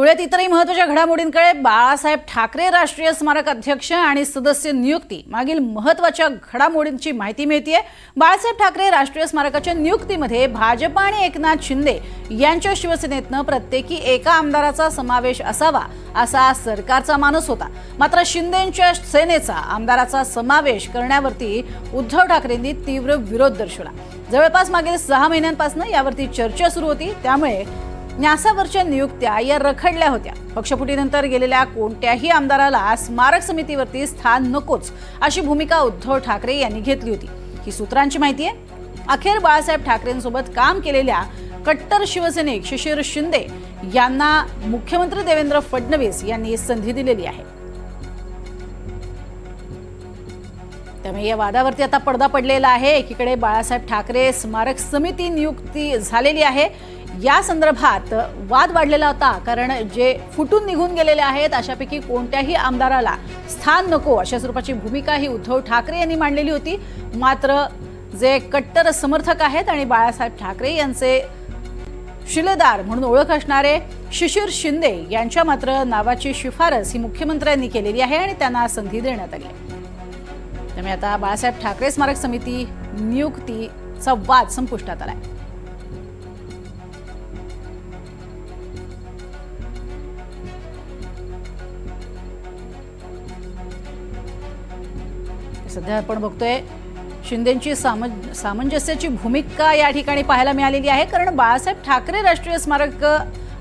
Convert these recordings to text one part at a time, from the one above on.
धुळ्यात इतरही महत्त्वाच्या घडामोडींकडे बाळासाहेब ठाकरे राष्ट्रीय स्मारक अध्यक्ष आणि सदस्य नियुक्ती. मागील महत्त्वाच्या घडामोडींची माहिती मिळतीये. बाळासाहेब ठाकरे राष्ट्रीय स्मारकाच्या नियुक्तीमध्ये भाजप आणि एकनाथ शिंदे यांच्या शिवसेनेतनं प्रत्येकी एका आमदाराचा समावेश असावा असा सरकारचा मानस होता. मात्र शिंदेच्या सेनेचा आमदाराचा समावेश करण्यावरती उद्धव ठाकरेंनी तीव्र विरोध दर्शवला. जवळपास मागील सहा महिन्यांपासून यावरती चर्चा सुरू होती. त्यामुळे न्यासावरच्या नियुक्त्या या रखडल्या होत्या. पक्षफुटीनंतर गेलेल्या कोणत्याही आमदाराला स्मारक समितीवरती स्थान नकोच अशी भूमिका उद्धव ठाकरे यांनी घेतली होती. ही सूत्रांची माहिती आहे. अखेर बाळासाहेब ठाकरेंसोबत काम केलेल्या कट्टर शिवसैनिक शिशिर शिंदे यांना मुख्यमंत्री देवेंद्र फडणवीस यांनी संधी दिलेली आहे. त्यामुळे या वादावरती आता पडदा पडलेला आहे. एकीकडे बाळासाहेब ठाकरे स्मारक समिती नियुक्ती झालेली आहे. या संदर्भात वाद वाढलेला होता कारण जे फुटून निघून गेलेले आहेत अशापैकी कोणत्याही आमदाराला स्थान नको अशा स्वरूपाची भूमिका ही उद्धव ठाकरे यांनी मांडलेली होती. मात्र जे कट्टर समर्थक आहेत आणि बाळासाहेब ठाकरे यांचे शिलेदार म्हणून ओळख असणारे शिशिर शिंदे यांच्या मात्र नावाची शिफारस ही मुख्यमंत्र्यांनी केलेली आहे आणि त्यांना संधी देण्यात आली आहे. त्यामुळे आता बाळासाहेब ठाकरे स्मारक समिती नियुक्तीचा वाद संपुष्टात आला आहे सध्या आपण बघतोय शिंदेची सामं सामंजस्याची भूमिका या ठिकाणी पाहायला मिळालेली आहे. कारण बाळासाहेब ठाकरे राष्ट्रीय स्मारक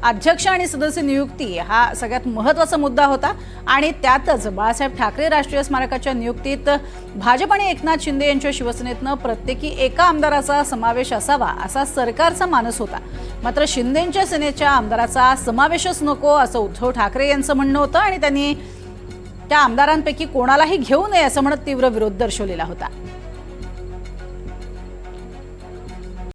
अध्यक्ष आणि सदस्य नियुक्ती हा सगळ्यात महत्त्वाचा मुद्दा होता. आणि त्यातच बाळासाहेब ठाकरे राष्ट्रीय स्मारकाच्या नियुक्तीत भाजप आणि एकनाथ शिंदे यांच्या शिवसेनेतनं प्रत्येकी एका आमदाराचा समावेश असावा असा सरकारचा मानस होता. मात्र शिंदेच्या सेनेच्या आमदाराचा समावेशच नको असं उद्धव ठाकरे यांचं म्हणणं होतं आणि त्यांनी त्या आमदारांपैकी कोणालाही घेऊ नये असं म्हणत तीव्र विरोध दर्शवलेला होता.